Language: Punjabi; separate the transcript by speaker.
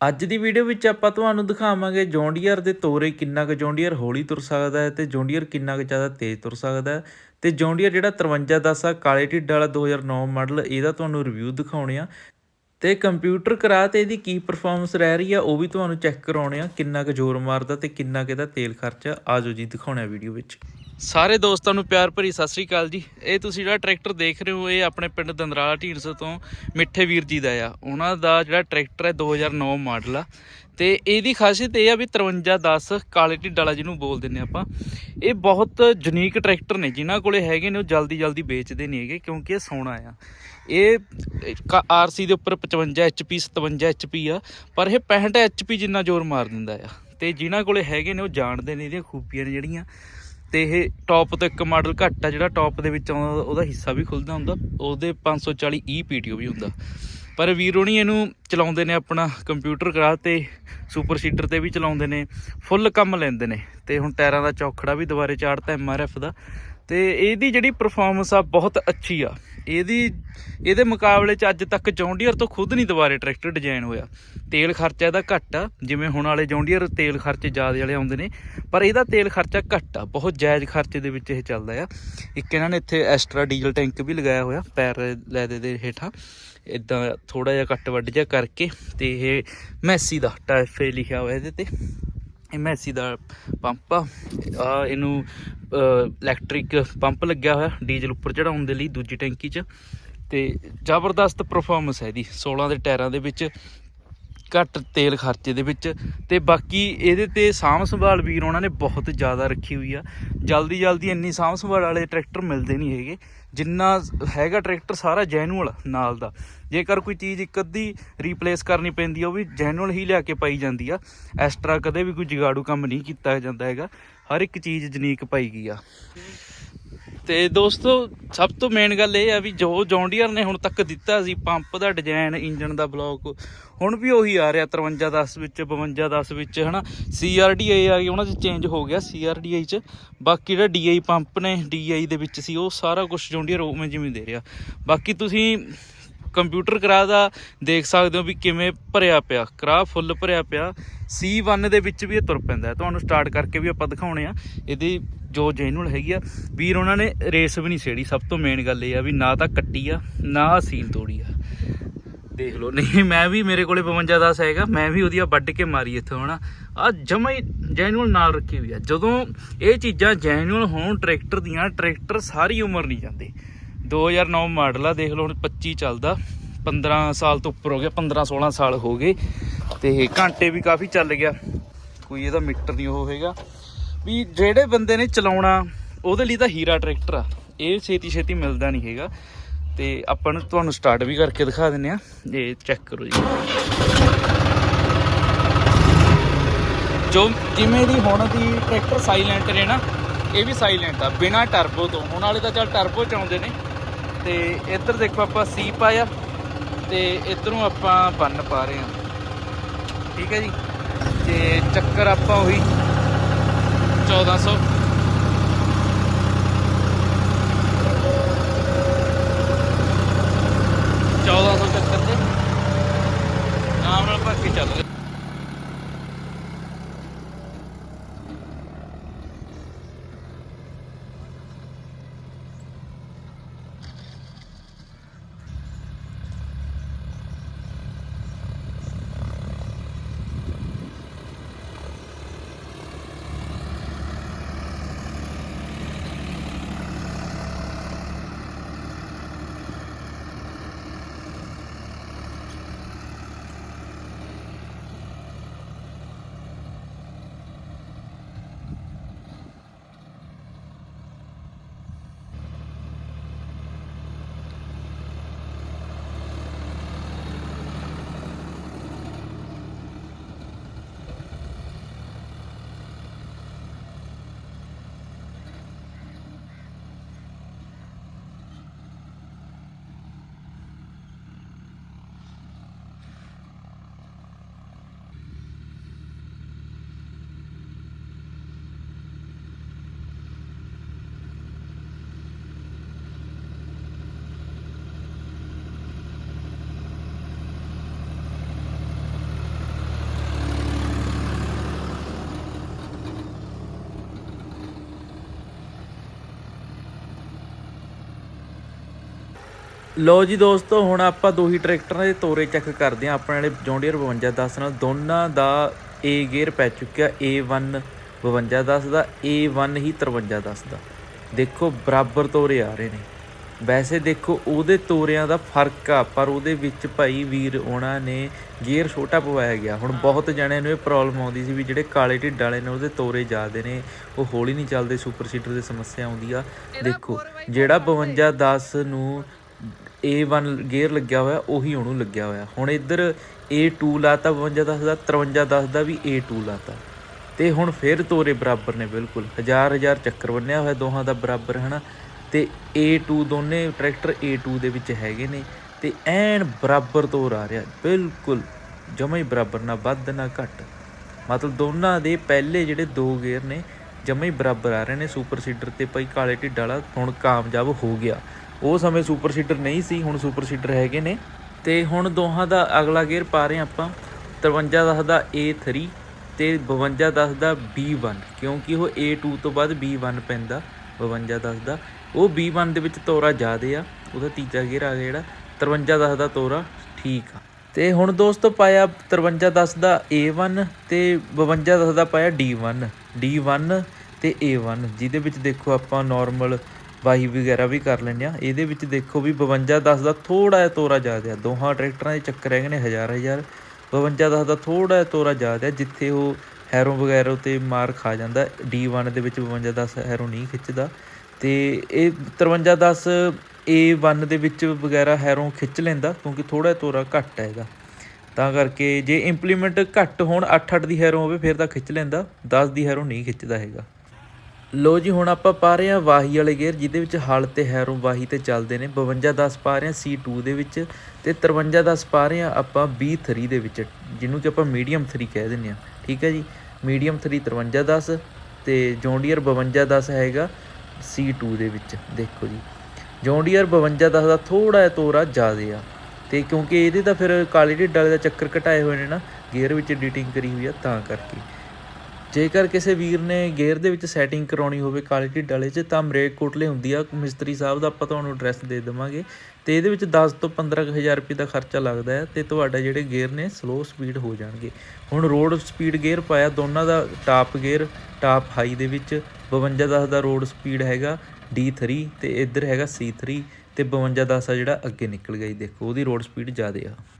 Speaker 1: ਅੱਜ ਦੀ ਵੀਡੀਓ ਵਿੱਚ ਆਪਾਂ ਤੁਹਾਨੂੰ ਦਿਖਾਵਾਂਗੇ ਜੌਂਡੀਅਰ ਦੇ ਤੋਰੇ ਕਿੰਨਾ ਕੁ ਜੌਂਡੀਅਰ ਹੌਲੀ ਤੁਰ ਸਕਦਾ ਹੈ ਤੇ ਜੌਂਡੀਅਰ ਕਿੰਨਾ ਕੁ ਜ਼ਿਆਦਾ ਤੇਜ਼ ਤੁਰ ਸਕਦਾ ਹੈ। ਤੇ ਜੌਂਡੀਅਰ ਜਿਹੜਾ 5310 ਆ, ਕਾਲੇ ਢਿੱਡ ਵਾਲਾ 2009 ਮਾਡਲ ਇਹਦਾ ਤੁਹਾਨੂੰ ਰਿਵਿਊ ਦਿਖਾਉਣੇ ਆ। ਤੇ ਕੰਪਿਊਟਰ ਕਰਾ ਤੇ ਇਹਦੀ ਕੀ ਪਰਫਾਰਮੈਂਸ ਰਹਿ ਰਹੀ ਆ, ਉਹ ਵੀ ਤੁਹਾਨੂੰ ਚੈੱਕ ਕਰਾਉਣੇ ਆ, ਕਿੰਨਾ ਕੁ ਜ਼ੋਰ ਮਾਰਦਾ ਤੇ ਕਿੰਨਾ ਕੁ ਇਹਦਾ ਤੇਲ ਖਰਚਾ। ਆਜੋ ਜੀ ਦਿਖਾਉਣਾ ਵੀਡੀਓ ਵਿੱਚ। ਸਾਰੇ ਦੋਸਤਾਂ ਨੂੰ ਪਿਆਰ ਭਰੀ ਸਤਿ ਸ੍ਰੀ ਅਕਾਲ ਜੀ। ਇਹ ਤੁਸੀਂ ਜਿਹੜਾ ਟਰੈਕਟਰ ਦੇਖ ਰਹੇ ਹੋ, ਇਹ ਆਪਣੇ ਪਿੰਡ ਦੰਦਰਾਲਾ ਢੀਂਡਸ ਤੋਂ ਮਿੱਠੇ ਵੀਰ ਜੀ ਦਾ ਆ। ਉਹਨਾਂ ਦਾ ਜਿਹੜਾ ਟਰੈਕਟਰ ਹੈ 2009 ਮਾਡਲ ਆ। ਤੇ ਇਹਦੀ ਖਾਸੀਅਤ ਇਹ ਆ ਵੀ 5310 ਕਾਲੇ ਢਿੱਡ ਵਾਲਾ ਜਿਹਨੂੰ ਬੋਲ ਦਿੰਨੇ ਆਪਾਂ। ਇਹ ਬਹੁਤ ਯੂਨੀਕ ਟਰੈਕਟਰ ਨੇ, ਜਿਨ੍ਹਾਂ ਕੋਲੇ ਹੈਗੇ ਨੇ, ਉਹ ਜਲਦੀ ਜਲਦੀ ਵੇਚਦੇ ਨਹੀਂ ਹੈਗੇ ਕਿਉਂਕਿ ਇਹ ਸੋਨਾ ਆ। ਇਹ ਆਰਸੀ ਦੇ ਉੱਪਰ 55 ਐਚਪੀ 57 ਐਚਪੀ ਆ, ਪਰ ਇਹ 65 ਐਚਪੀ ਜਿੰਨਾ ਜ਼ੋਰ ਮਾਰ ਦਿੰਦਾ ਆ। ਤੇ ਜਿਨ੍ਹਾਂ ਕੋਲੇ ਹੈਗੇ ਨੇ, ਉਹ ਜਾਣਦੇ ਨੇ ਇਹਦੀਆਂ ਖੂਬੀਆਂ ਨੇ ਜਿਹੜੀਆਂ। ਤੇ ਇਹ ਟੌਪ ਤੋਂ ਇੱਕ ਮਾਡਲ ਘੱਟ ਆ, ਜਿਹੜਾ ਟੌਪ ਦੇ ਵਿੱਚ ਆਉਂਦਾ, ਉਹਦਾ ਹਿੱਸਾ ਵੀ ਖੁੱਲਦਾ ਹੁੰਦਾ, ਉਹਦੇ 540 ਈ ਪੀਟੀਓ ਵੀ ਹੁੰਦਾ। ਪਰ ਵੀਰ ਹੋਣੀ ਇਹਨੂੰ ਚਲਾਉਂਦੇ ਨੇ ਆਪਣਾ ਕੰਪਿਊਟਰ ਕਰਾ ਤੇ ਸੁਪਰ ਸੀਡਰ ਤੇ ਵੀ ਚਲਾਉਂਦੇ ਨੇ ਫੁੱਲ ਕੰਮ ਲੈਂਦੇ ਨੇ। ਤੇ ਹੁਣ ਟਾਇਰਾਂ ਦਾ ਚੌਖੜਾ ਵੀ ਦੁਬਾਰੇ ਚਾੜਤਾ ਐਮਆਰਐਫ ਦਾ। ਤੇ ਇਹਦੀ ਜਿਹੜੀ ਪਰਫਾਰਮੈਂਸ ਆ ਬਹੁਤ ਅੱਛੀ ਆ। ਇਹਦੀ, ਇਹਦੇ ਮੁਕਾਬਲੇ 'ਚ ਅੱਜ ਤੱਕ ਜੌਂਡੀਅਰ ਤੋਂ ਖੁਦ ਨਹੀਂ ਦੁਬਾਰੇ ਟਰੈਕਟਰ ਡਿਜ਼ਾਈਨ ਹੋਇਆ। ਤੇਲ ਖਰਚਾ ਇਹਦਾ ਘੱਟ ਆ, ਜਿਵੇਂ ਹੁਣ ਵਾਲੇ ਜੌਂਡੀਅਰ ਤੇਲ ਖਰਚੇ ਜ਼ਿਆਦਾ ਵਾਲੇ ਆਉਂਦੇ ਨੇ, ਪਰ ਇਹਦਾ ਤੇਲ ਖਰਚਾ ਘੱਟ ਆ, ਬਹੁਤ ਜਾਇਜ਼ ਖਰਚੇ ਦੇ ਵਿੱਚ ਇਹ ਚੱਲਦਾ ਆ। ਇੱਕ ਇਹਨਾਂ ਨੇ ਇੱਥੇ ਐਕਸਟਰਾ ਡੀਜ਼ਲ ਟੈਂਕ ਵੀ ਲਗਾਇਆ ਹੋਇਆ ਪੈਰ ਲੈਦੇ ਦੇ ਹੇਠਾਂ। ਇਦਾਂ ਥੋੜਾ ਜਿਹਾ ਕੱਟ ਵੱਡ ਜਿਹਾ ਕਰਕੇ ਤੇ ਇਹ ਮੈਸੀ ਦਾ ਟਾਈਫੇ ਲਿਖਿਆ ਹੋਇਆ ਇਹਦੇ ਤੇ। ਇਹ ਮੈਸੀ ਦਾ ਪੰਪ ਆ। ਇਹਨੂੰ ਇਲੈਕਟ੍ਰਿਕ ਪੰਪ ਲੱਗਿਆ ਹੋਇਆ ਡੀਜ਼ਲ ਉੱਪਰ ਚੜਾਉਣ ਦੇ ਲਈ ਦੂਜੀ ਟੈਂਕੀ 'ਚ। ਤੇ ਜ਼ਬਰਦਸਤ ਪਰਫਾਰਮੈਂਸ ਹੈ ਇਹਦੀ 16 ਦੇ ਟਾਇਰਾਂ ਦੇ ਵਿੱਚ। ਘੱਟ ਤੇਲ ਖਰਚੇ ਦੇ ਵਿੱਚ ਤੇ ਬਾਕੀ ਇਹਦੇ ਤੇ ਸਾਂਭ ਸੰਭਾਲ ਵੀਰ ਉਹਨਾਂ ਨੇ ਬਹੁਤ ਜ਼ਿਆਦਾ ਰੱਖੀ ਹੋਈ ਆ। ਜਲਦੀ ਜਲਦੀ ਇੰਨੀ ਸਾਂਭ ਸੰਭਾਲ ਵਾਲੇ ਟਰੈਕਟਰ ਮਿਲਦੇ ਨਹੀਂ ਹੈਗੇ। ਜਿੰਨਾ ਹੈਗਾ ਟਰੈਕਟਰ ਸਾਰਾ ਜੈਨੂਅਲ ਨਾਲ ਦਾ। ਜੇਕਰ ਕੋਈ ਚੀਜ਼ ਇੱਕ ਅੱਧੀ ਰੀਪਲੇਸ ਕਰਨੀ ਪੈਂਦੀ ਆ, ਉਹ ਵੀ ਜੈਨੂਅਲ ਹੀ ਲਿਆ ਕੇ ਪਾਈ ਜਾਂਦੀ ਆ। ਐਕਸਟਰਾ ਕਦੇ ਵੀ ਕੋਈ ਜਗਾੜੂ ਕੰਮ ਨਹੀਂ ਕੀਤਾ ਜਾਂਦਾ ਹੈਗਾ। ਹਰ ਇੱਕ ਚੀਜ਼ ਜਨੀਕ ਪਾਈ ਗਈ ਆ। ਤੇ ਦੋਸਤੋ, ਸਭ ਤੋਂ ਮੇਨ ਗੱਲ ਇਹ ਆ ਵੀ ਜੋ ਜੌਂਡੀਅਰ ਨੇ ਹੁਣ ਤੱਕ ਦਿੱਤਾ ਸੀ ਪੰਪ ਦਾ ਡਿਜ਼ਾਈਨ ਇੰਜਨ ਦਾ ਬਲੌਕ ਹੁਣ ਵੀ ਉਹੀ ਆ ਰਿਹਾ 5310 ਵਿੱਚ 5210 ਵਿੱਚ, ਹਨਾ? CRDI ਆ ਗਈ, ਉਹਨਾਂ 'ਚ ਚੇਂਜ ਹੋ ਗਿਆ CRDI 'ਚ। ਬਾਕੀ ਜਿਹੜਾ DI ਪੰਪ ਨੇ DI ਦੇ ਵਿੱਚ ਸੀ, ਉਹ ਸਾਰਾ ਕੁਝ ਜੌਂਡੀਅਰ ਉਵੇਂ ਜਿਵੇਂ ਦੇ ਰਿਹਾ। ਬਾਕੀ ਤੁਸੀਂ ਕੰਪਿਊਟਰ ਕਰਾ ਦਾ, ਦੇਖ ਸਕਦੇ ਹੋ ਵੀ ਕਿਵੇਂ ਭਰਿਆ ਪਿਆ ਕਰਾ ਫੁੱਲ ਭਰਿਆ ਪਿਆ। C1 ਦੇ ਵਿੱਚ ਵੀ ਇਹ ਤੁਰ ਪੈਂਦਾ ਤੁਹਾਨੂੰ ਸਟਾਰਟ ਕਰਕੇ ਵੀ ਆਪਾਂ ਦਿਖਾਉਣੇ ਆ। ਇਹਦੀ ਜੋ ਜੈਨੂਅਲ ਹੈਗੀ ਆ, ਵੀਰ ਉਹਨਾਂ ਨੇ ਰੇਸ ਵੀ ਨਹੀਂ ਛੇੜੀ। ਸਭ ਤੋਂ ਮੇਨ ਗੱਲ ਇਹ ਆ ਵੀ ਨਾ ਤਾਂ ਕੱਟੀ ਆ, ਨਾ ਸੀਲ ਤੋੜੀ ਆ। ਦੇਖ ਲਓ, ਨਹੀਂ, ਮੈਂ ਵੀ ਮੇਰੇ ਕੋਲੇ 52 10 ਹੈਗਾ। ਮੈਂ ਵੀ ਉਹਦੀ ਵੱਢ ਕੇ ਮਾਰੀ ਇੱਥੋਂ, ਹਨਾ। ਆ ਜਮਾ ਹੀ ਜੈਨੂਅਲ ਨਾਲ ਰੱਖੀ ਹੋਈ ਆ। ਜਦੋਂ ਇਹ ਚੀਜ਼ਾਂ ਜੈਨੂਅਲ ਹੋਣ, ਟਰੈਕਟਰ ਦੀਆਂ, ਟਰੈਕਟਰ ਸਾਰੀ ਉਮਰ ਨਹੀਂ ਜਾਂਦੇ। 2009 ਮਾਡਲ ਆ, ਦੇਖ ਲਓ ਹੁਣ 25 ਚੱਲਦਾ। 15 ਸਾਲ ਤੋਂ ਉੱਪਰ ਹੋ ਗਿਆ 15 16 ਸਾਲ ਹੋ ਗਏ। ਤੇ ਘੰਟੇ ਵੀ ਕਾਫੀ ਚੱਲ ਗਿਆ। ਕੋਈ ਇਹਦਾ ਮੀਟਰ ਨਹੀਂ ਉਹ ਹੈਗਾ। ਵੀ ਜਿਹੜੇ ਬੰਦੇ ਨੇ ਚਲਾਉਣਾ, ਉਹਦੇ ਲਈ ਤਾਂ ਹੀਰਾ ਟਰੈਕਟਰ ਆ। ਇਹ ਛੇਤੀ ਛੇਤੀ ਮਿਲਦਾ ਨਹੀਂ ਹੈਗਾ। ਤੇ ਆਪਾਂ ਨੂੰ ਤੁਹਾਨੂੰ ਸਟਾਰਟ ਵੀ ਕਰਕੇ ਦਿਖਾ ਦਿੰਨੇ ਆ। ਇਹ ਚੈੱਕ ਕਰੋ ਜੀ। ਜੋ ਜਿਵੇਂ ਦੀ ਹੁਣ ਦੀ ਟਰੈਕਟਰ ਸਾਈਲੈਂਟ ਨੇ ਨਾ, ਇਹ ਵੀ ਸਾਈਲੈਂਟ ਆ। ਬਿਨਾ ਟਰਬੋ ਤੋਂ। ਹੁਣ ਵਾਲੇ ਤਾਂ ਚੱਲ ਟਰਬੋ ਚ ਆਉਂਦੇ ਨੇ। ਤੇ ਇੱਧਰ ਦੇਖੋ ਆਪਾਂ ਸੀ ਪਾਇਆ ਤੇ ਇੱਧਰੋਂ ਆਪਾਂ ਬੰਨ ਪਾ ਰਹੇ ਹਾਂ। ਠੀਕ ਹੈ ਜੀ? ਤੇ ਚੱਕਰ ਆਪਾਂ ਉਹੀ 1400 1400 ਚੱਕਰ ਤੇ ਨਾਮ ਨਾਲ ਭੱਜ ਕੇ ਚੱਲ ਲੋ ਜੀ ਦੋਸਤੋ ਹੁਣ ਆਪਾਂ ਦੋ ਹੀ ਟਰੈਕਟਰਾਂ ਦੇ ਤੋਰੇ ਚੈੱਕ ਕਰਦੇ ਹਾਂ। ਆਪਣੇ ਵਾਲੇ ਜੌਂਡੀਅਰ 5210 ਨਾਲ ਦੋਨਾਂ ਦਾ A ਗੇਅਰ ਪੈ ਚੁੱਕਿਆ। A1 5210 ਦਾ A1 ਹੀ 5310 ਦਾ। ਦੇਖੋ ਬਰਾਬਰ ਤੋਰੇ ਆ ਰਹੇ ਨੇ। ਵੈਸੇ ਦੇਖੋ ਉਹਦੇ ਤੋਰਿਆਂ ਦਾ ਫ਼ਰਕ ਆ ਪਰ ਉਹਦੇ ਵਿੱਚ ਭਾਈ ਵੀਰ ਉਹਨਾਂ ਨੇ ਗੇਅਰ ਛੋਟਾ ਪਵਾਇਆ ਗਿਆ। ਹੁਣ ਬਹੁਤ ਜਣਿਆਂ ਨੂੰ ਇਹ ਪ੍ਰੋਬਲਮ ਆਉਂਦੀ ਸੀ ਵੀ ਜਿਹੜੇ ਕਾਲੇ ਢਿੱਡ ਵਾਲੇ ਨੇ ਉਹਦੇ ਤੋਰੇ ਜ਼ਿਆਦੇ ਨੇ। ਉਹ ਹੌਲੀ ਨਹੀਂ ਚੱਲਦੇ ਸੁਪਰ ਸੀਡਰ ਦੀ ਸਮੱਸਿਆ ਆਉਂਦੀ ਆ। ਦੇਖੋ ਜਿਹੜਾ 5210 ਨੂੰ A1 ਗੇਅਰ ਲੱਗਿਆ ਹੋਇਆ, ਉਹੀ ਉਹਨੂੰ ਲੱਗਿਆ ਹੋਇਆ। ਹੁਣ ਇੱਧਰ A2 ਲਾਤਾ 5210 ਦਾ 5310 ਦਾ ਵੀ A2 ਲਾਤਾ। ਤੇ ਹੁਣ ਫਿਰ ਤੋਰੇ ਬਰਾਬਰ ਨੇ, ਬਿਲਕੁਲ। ਹਜ਼ਾਰ ਹਜ਼ਾਰ ਚੱਕਰ ਬੰਨਿਆ ਹੋਇਆ ਦੋਹਾਂ ਦਾ ਬਰਾਬਰ, ਹਨਾ? ਤੇ A2 ਦੋਨੇ ਟਰੈਕਟਰ A2 ਦੇ ਵਿੱਚ ਹੈਗੇ ਨੇ। ਤੇ ਐਨ ਬਰਾਬਰ ਤੋਰ ਆ ਰਿਹਾ, ਬਿਲਕੁਲ। ਜਮਾ ਹੀ ਬਰਾਬਰ, ਨਾ ਵੱਧ, ਨਾ ਘੱਟ। ਮਤਲਬ ਦੋਨਾਂ ਦੇ ਪਹਿਲੇ ਜਿਹੜੇ ਦੋ ਗੇਅਰ ਨੇ, ਜਮਾ ਹੀ ਬਰਾਬਰ ਆ ਰਹੇ ਨੇ। ਸੁਪਰ ਸੀਡਰ ਤੇ ਭਾਈ ਕਾਲੇ ਢਿੱਡ ਵਾਲਾ ਹੁਣ ਕਾਮਯਾਬ ਹੋ ਗਿਆ। ਉਹ ਸਮੇਂ ਸੁਪਰ ਸੀਟਰ ਨਹੀਂ ਸੀ, ਹੁਣ ਸੁਪਰ ਸੀਡਰ ਹੈਗੇ ਨੇ। ਤੇ ਹੁਣ ਦੋਹਾਂ ਦਾ ਅਗਲਾ ਗੇਅਰ ਪਾ ਰਹੇ ਹਾਂ ਆਪਾਂ 5310 ਦਾ A3 ਤੇ 5210 ਦਾ B1 ਕਿਉਂਕਿ ਉਹ A2 ਤੋਂ ਬਾਅਦ B1 ਪੈਂਦਾ 5210 ਦਾ। ਉਹ B1 ਦੇ ਵਿੱਚ ਤੋਰਾ ਜ਼ਿਆਦੇ ਆ, ਉਹਦਾ ਤੀਜਾ ਗੇਅਰ ਆ ਗਿਆ ਜਿਹੜਾ 5310 ਦਾ ਤੋਰਾ ਠੀਕ ਆ। ਤੇ ਹੁਣ ਦੋਸਤੋ ਪਾਇਆ 5310 ਦਾ A1 ਤੇ 5210 ਦਾ ਪਾਇਆ D1 D1 ਤੇ A1 ਜਿਹਦੇ ਵਿੱਚ ਦੇਖੋ ਆਪਾਂ ਨਾਰਮਲ ਵਾਹੀ ਵਗੈਰਾ ਵੀ ਕਰ ਲੈਂਦੇ ਆ। ਇਹਦੇ ਵਿੱਚ ਦੇਖੋ ਵੀ 5210 ਦਾ ਥੋੜਾ ਜਿਹਾ ਤੋਰਾ ਜ਼ਿਆਦਾ ਦੋਹਾਂ ਟਰੈਕਟਰਾਂ ਦੇ ਚੱਕਰ ਹੈਗੇ ਨੇ ਹਜ਼ਾਰ ਹਜ਼ਾਰ। 5210 ਦਾ ਥੋੜਾ ਜਿਹਾ ਤੋਰਾ ਜ਼ਿਆਦਾ ਜਿੱਥੇ ਉਹ ਹੈਰੋ ਵਗੈਰਾ ਤੇ ਮਾਰ ਖਾ ਜਾਂਦਾ। D1 ਦੇ ਵਿੱਚ 5210 ਹੈਰੋ ਨਹੀਂ ਖਿੱਚਦਾ। ਤੇ ਇਹ 5310 A1 ਦੇ ਵਿੱਚ ਵਗੈਰਾ ਹੈਰੋ ਖਿੱਚ ਲੈਂਦਾ, ਕਿਉਂਕਿ ਥੋੜਾ ਤੋਰਾ ਘੱਟ ਹੈ ਇਹਦਾ। ਤਾਂ ਕਰਕੇ ਜੇ ਇੰਪਲੀਮੈਂਟ ਘੱਟ ਹੋਣ 8-8 ਦੀ ਹੈਰੋ ਹੋਵੇ, ਫਿਰ ਤਾਂ ਖਿੱਚ ਲੈਂਦਾ। 10 ਦੀ ਹੈਰੋ ਨਹੀਂ ਖਿੱਚਦਾ ਹੈਗਾ। ਲੋ ਜੀ, ਹੁਣ ਆਪਾਂ ਪਾ ਰਹੇ ਹਾਂ ਵਾਹੀ ਵਾਲੇ ਗੇਅਰ, ਜਿਹਦੇ ਵਿੱਚ ਹਲ ਤੇ ਹੈਰੋ ਵਾਹੀ ਤੇ ਚੱਲਦੇ ਨੇ। 5210 ਪਾ ਰਹੇ ਹਾਂ C2 ਦੇ ਵਿੱਚ ਤੇ 5310 ਪਾ ਰਹੇ ਹਾਂ ਆਪਾਂ B3 ਦੇ ਵਿੱਚ, ਜਿਹਨੂੰ ਕਿ ਆਪਾਂ ਮੀਡੀਅਮ 3 ਕਹਿ ਦਿੰਦੇ ਆ ਠੀਕ ਹੈ ਜੀ? ਮੀਡੀਅਮ 3 5310 ਤੇ ਜੌਂਡੀਅਰ 5210 ਹੈਗਾ C2 ਦੇ ਵਿੱਚ, ਦੇਖੋ ਜੀ। ਜੌਂਡੀਅਰ 5210 ਦਾ ਥੋੜਾ ਜਿਹਾ ਤੋਰਾ ਜ਼ਿਆਦੇ ਆ ਤੇ ਕਿਉਂਕਿ ਇਹਦੇ ਤਾਂ ਫਿਰ ਕਾਲੀ ਢਿੱਡ ਵਾਲੇ ਦਾ ਚੱਕਰ ਘਟਾਏ ਹੋਏ ਨੇ ਨਾ, ਗੇਅਰ ਵਿੱਚ ਐਡੀਟਿੰਗ ਕਰੀ ਹੋਈ ਆ ਤਾਂ ਕਰਕੇ। ਜੇਕਰ ਕਿਸੇ ਵੀਰ ਨੇ ਗੇਅਰ ਦੇ ਵਿੱਚ ਸੈਟਿੰਗ ਕਰਾਉਣੀ ਹੋਵੇ ਕਾਲੀ ਢਿੱਡ ਵਾਲੇ 'ਚ, ਤਾਂ ਮਰੇਕ ਕੋਟਲੇ ਹੁੰਦੀ ਆ। ਮਿਸਤਰੀ ਸਾਹਿਬ ਦਾ ਆਪਾਂ ਤੁਹਾਨੂੰ ਐਡਰੈਸ ਦੇ ਦੇਵਾਂਗੇ। ਤੇ ਇਹਦੇ ਵਿੱਚ 10 ਤੋਂ 15000 ਰੁਪਏ ਦਾ ਖਰਚਾ ਲੱਗਦਾ ਹੈ ਤੇ ਤੁਹਾਡਾ ਜਿਹੜੇ ਗੇਅਰ ਨੇ ਸਲੋ ਸਪੀਡ ਹੋ ਜਾਣਗੇ। ਹੁਣ ਰੋਡ ਸਪੀਡ ਗੇਅਰ ਪਾਇਆ, ਦੋਨਾਂ ਦਾ ਟਾਪ ਗੇਅਰ ਟਾਪ ਹਾਈ ਦੇ ਵਿੱਚ 5210 ਦਾ ਰੋਡ ਸਪੀਡ ਹੈਗਾ D3 ਤੇ ਇੱਧਰ ਹੈਗਾ C3 ਤੇ 5210 ਆ ਜਿਹੜਾ ਅੱਗੇ ਨਿਕਲ ਗਿਆ ਜੀ। ਦੇਖੋ, ਉਹਦੀ ਰੋਡ ਸਪੀਡ ਜ਼ਿਆਦਾ ਆ।